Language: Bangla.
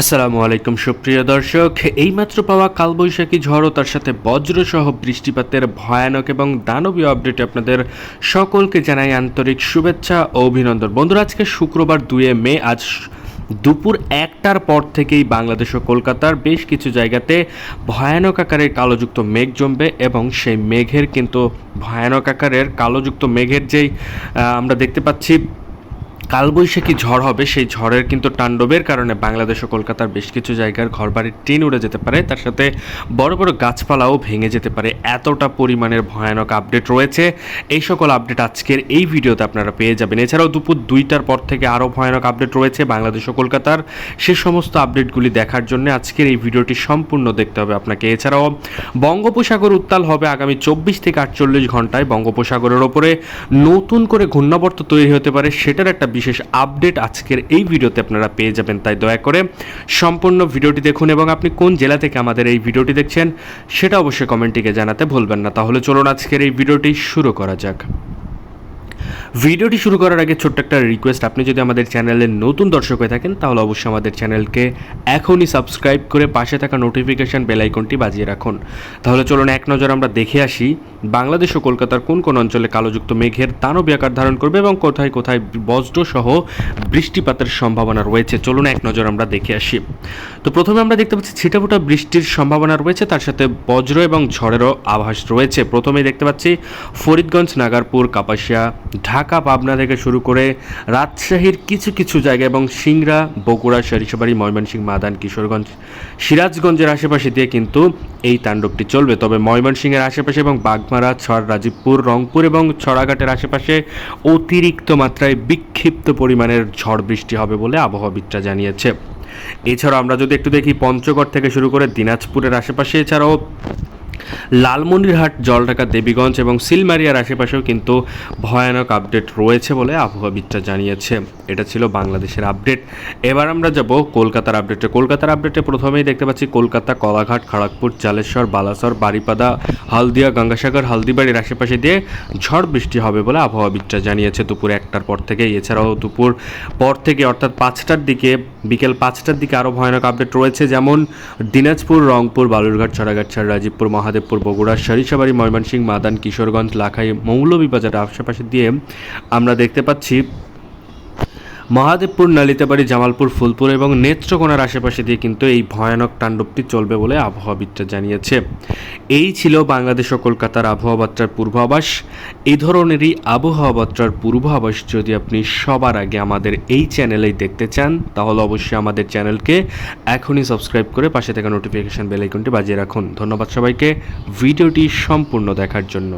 আসসালামু আলাইকুম, সুপ্রিয় দর্শক। এইমাত্র পাওয়া কালবৈশাখী ঝড় ও তার সাথে বজ্রসহ বৃষ্টিপাতের ভয়ানক এবং দানবীয় আপডেটে আপনাদের সকলকে জানাই আন্তরিক শুভেচ্ছা ও অভিনন্দন। বন্ধুরা, আজকে শুক্রবার দুয়ে মে, আজ দুপুর একটার পর থেকেই বাংলাদেশ ও কলকাতার বেশ কিছু জায়গাতে ভয়ানক আকারের কালোযুক্ত মেঘ জমবে এবং সেই মেঘের কিন্তু ভয়ানক আকারের কালোযুক্ত মেঘের যেই আমরা দেখতে পাচ্ছি কালবৈশাখী ঝড় হবে, সেই ঝড়ের কিন্তু তাণ্ডবের কারণে বাংলাদেশ ও কলকাতার বেশ কিছু জায়গার ঘরবাড়ির টিন উড়ে যেতে পারে। তার সাথে বড় বড় গাছপালাও ভেঙে যেতে পারে। এতটা পরিমাণের ভয়ানক আপডেট রয়েছে। এই সকল আপডেট আজকের এই ভিডিওতে আপনারা পেয়ে যাবেন। এছাড়াও দুপুর দুইটার পর থেকে আরও ভয়ানক আপডেট রয়েছে বাংলাদেশ ও কলকাতার। সে সমস্ত আপডেটগুলি দেখার জন্য আজকের এই ভিডিওটি সম্পূর্ণ দেখতে হবে আপনাকে। এছাড়াও বঙ্গোপসাগর উত্তাল হবে আগামী চব্বিশ থেকে আটচল্লিশ ঘন্টায়। বঙ্গোপসাগরের ওপরে নতুন করে ঘূর্ণাবর্ত তৈরি হতে পারে। সেটার একটা বিশেষ আপডেট আজকের এই ভিডিওতে আপনারা পেয়ে যাবেন, তাই দয়া করে সম্পূর্ণ ভিডিওটি দেখুন এবং আপনি কোন জেলা থেকে আমাদের এই ভিডিওটি দেখছেন সেটা অবশ্যই কমেন্টটিকে জানাতে ভুলবেন না। তাহলে চলুন আজকের এই ভিডিওটি শুরু করা যাক। ভিডিওটি শুরু করার আগে ছোট্ট একটা রিকোয়েস্ট আপনি যদি আমাদের চ্যানেলের নতুন দর্শক হয়ে থাকেন, তাহলে অবশ্যই আমাদের চ্যানেলকে এখনই সাবস্ক্রাইব করে পাশে থাকা নোটিফিকেশান বেল আইকনটি বাজিয়ে রাখুন। তাহলে চলুন এক নজর আমরা দেখে আসি, বাংলাদেশ ও কলকাতার কোন কোন অঞ্চলে কালোযুক্ত মেঘের দানবী আকার ধারণ করবে এবং কোথায় কোথায় বজ্র সহ বৃষ্টিপাতের সম্ভাবনা রয়েছে। চলুন এক নজর আমরা দেখে আসি। তো প্রথমে আমরা দেখতে পাচ্ছি ছিটাফোটা বৃষ্টির সম্ভাবনা রয়েছে, তার সাথে বজ্র এবং ঝড়েরও আভাস রয়েছে। প্রথমেই দেখতে পাচ্ছি ফরিদগঞ্জ, নাগারপুর, কাপাসিয়া, ঢাকা পাবনা থেকে শুরু করে রাজশাহীর কিছু কিছু জায়গা এবং সিংড়া, বগুড়া সরিষাবাড়ি ময়মনসিংহ, মাদান, কিশোরগঞ্জ, সিরাজগঞ্জের আশেপাশে দিয়ে কিন্তু এই তাণ্ডবটি চলবে। তবে ময়মনসিংহের আশেপাশে এবং বাগমারা, ছড়, রাজীবপুর, রংপুর এবং ছড়াঘাটের আশেপাশে অতিরিক্ত মাত্রায় বিক্ষিপ্ত পরিমাণের ঝড় বৃষ্টি হবে বলে আবহাওয়াবিদরা জানিয়েছে। এছাড়াও আমরা যদি একটু দেখি, পঞ্চগড় থেকে শুরু করে দিনাজপুরের আশেপাশে, এছাড়াও লালমনিরহাট, জলঢাকা, দেবীগঞ্জ এবং সিলমারিয়ার আশেপাশেও কিন্তু ভয়ানক আপডেট রয়েছে বলে আবহাওয়াবিদরা জানিয়েছে। এটা ছিল বাংলাদেশের আপডেট। এবার আমরা যাব কলকাতার আপডেটে। কলকাতার আপডেটে প্রথমেই দেখতে পাচ্ছি কলকাতা, কলাঘাট, খড়গপুর, জালেশ্বর, বালাসর, বারিপাদা, হালদিয়া, গঙ্গাসাগর, হালদিবাড়ির আশেপাশে দিয়ে ঝড় বৃষ্টি হবে বলে আবহাওয়াবিদরা জানিয়েছে দুপুর একটার পর থেকে। এছাড়াও দুপুর পর থেকে অর্থাৎ পাঁচটার দিকে, বিকেল পাঁচটার দিকে আরও ভয়ানক আপডেট রয়েছে, যেমন দিনাজপুর, রংপুর, বালুরঘাট, ছড়াঘাট ছাড় রাজীবপুর মহাদেবপুর বগুড়া সারিসাবাড়ি ময়মনসিংহ মাদান কিশোরগঞ্জ লাখাই মৌলভীবাজার আশেপাশে দিয়ে আমরা দেখতে পাচ্ছি মহাদেবপুর, নালিতাবাড়ি, জামালপুর, ফুলপুর এবং নেত্রকোনার আশেপাশে দিয়ে কিন্তু এই ভয়ানক তাণ্ডবটি চলবে বলে আবহাওয়াবিদরা জানিয়েছে। এই ছিল বাংলাদেশ ও কলকাতার আবহাওয়া বার্তার পূর্বাভাস। এই ধরনেরই আবহাওয়া বার্তার পূর্বাভাস যদি আপনি সবার আগে আমাদের এই চ্যানেলেই দেখতে চান, তাহলে অবশ্যই আমাদের চ্যানেলকে এখনই সাবস্ক্রাইব করে পাশে থাকা নোটিফিকেশান বেল আইকনটি বাজিয়ে রাখুন। ধন্যবাদ সবাইকে। ভিডিওটি সম্পূর্ণ দেখার জন্য।